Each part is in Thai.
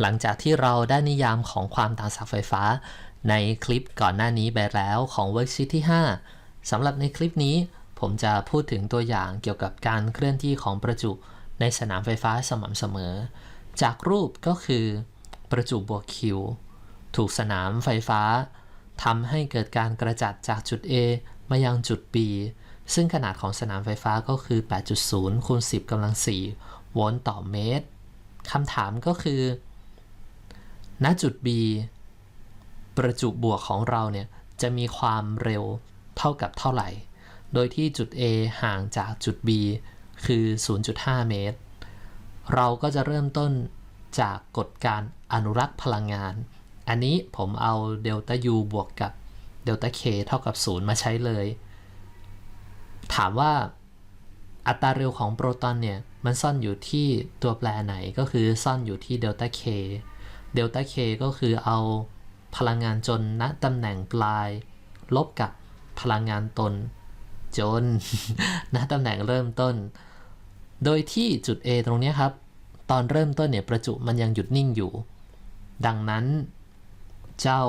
หลังจากที่เราได้นิยามของความต่างศักย์ไฟฟ้า ในคลิปก่อนหน้านี้ไปแล้วของเวิร์กชีตที่ 5สำหรับในคลิปนี้ ผมจะพูดถึงตัวอย่างเกี่ยวกับการเคลื่อนที่ของประจุในสนามไฟฟ้าสม่ำเสมอ จากรูปก็คือ ประจุบวกคิวถูกสนามไฟฟ้าทำให้เกิดการกระจัดจากจุด A มายังจุด B ซึ่งขนาดของสนามไฟฟ้าก็คือ 8.0คูณ10กำลัง4โวลต์ต่อเมตรคำถามก็คือ ณจุด B ประจุบวกของเราเนี่ยจะมีความเร็วเท่ากับเท่าไหร่ โดยที่จุด A ห่างจากจุด B คือ 0.5 เมตร เราก็จะเริ่มต้นจากกฎการอนุรักษ์พลังงาน อันนี้ผมเอาเดลต้า U บวกกับเดลต้า K เท่ากับ 0 มาใช้เลย ถามว่าอัตราเร็วของโปรตอนเนี่ย มันซ่อนอยู่ที่ตัวแปรไหนก็คือซ่อนอยู่ที่เดลต้า K เดลต้า K ก็คือเอาพลังงานจนณตำแหน่งปลาย ลบกับพลังงานตน จนณตำแหน่งเริ่มต้น โดยที่จุด A ตรงนี้ครับ ตอนเริ่มต้นเนี่ยประจุมันยังหยุดนิ่งอยู่ ดังนั้นเจ้า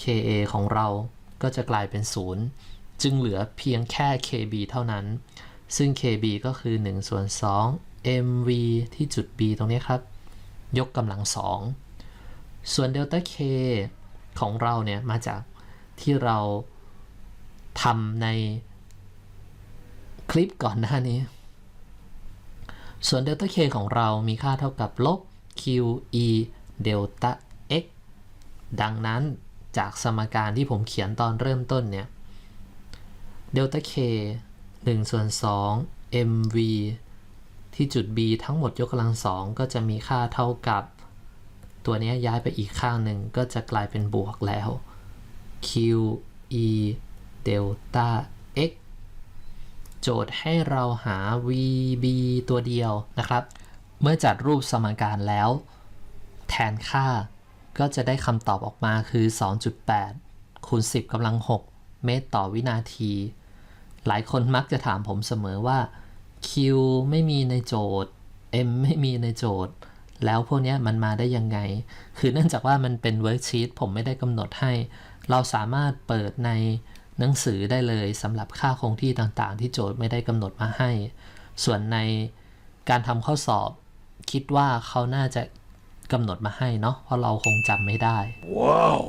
KA ของเราก็จะกลายเป็น 0 จึงเหลือเพียงแค่ KB เท่านั้น ซึ่ง KB ก็คือ1ส่วน2 MV ที่จุด B ตรงนี้ครับ ยกกำลัง2ส่วน delta K ของเราเนี่ยมาจากที่เราทำในคลิปก่อนหน้านี้ ส่วน delta K ของเรามีค่าเท่ากับลบ QE delta x ดังนั้นจากสมการที่ผมเขียนตอนเริ่มต้นเนี่ย delta k 1ส่วน2 mv ที่จุด b ทั้งหมดยกกำลังสองก็จะมีค่าเท่ากับ ตัวนี้ย้ายไปอีกข้างหนึ่งก็จะกลายเป็นบวกแล้ว q e delta x โจทย์ให้เราหา vb ตัวเดียวนะครับ เมื่อจัดรูปสมการแล้ว แทนค่าก็จะได้คำตอบออกมาคือ 2.8 คูณ 10กำลัง 6 เมตรต่อวินาที หลายคนมักจะถามผมเสมอว่า Q ไม่มีในโจทย์ M ไม่มีในโจทย์ แล้วพวกนี้มันมาได้ยังไง คือเนื่องจากว่ามันเป็นเวิร์กชีตผมไม่ได้กำหนดให้ เราสามารถเปิดในหนังสือได้เลยสำหรับค่าคงที่ต่างๆ ที่โจทย์ไม่ได้กำหนดมาให้ ส่วนในการทำข้อสอบคิดว่าเขาน่าจะกำหนดมาให้เนาะเพราะเราคงจำไม่ได้ Wow.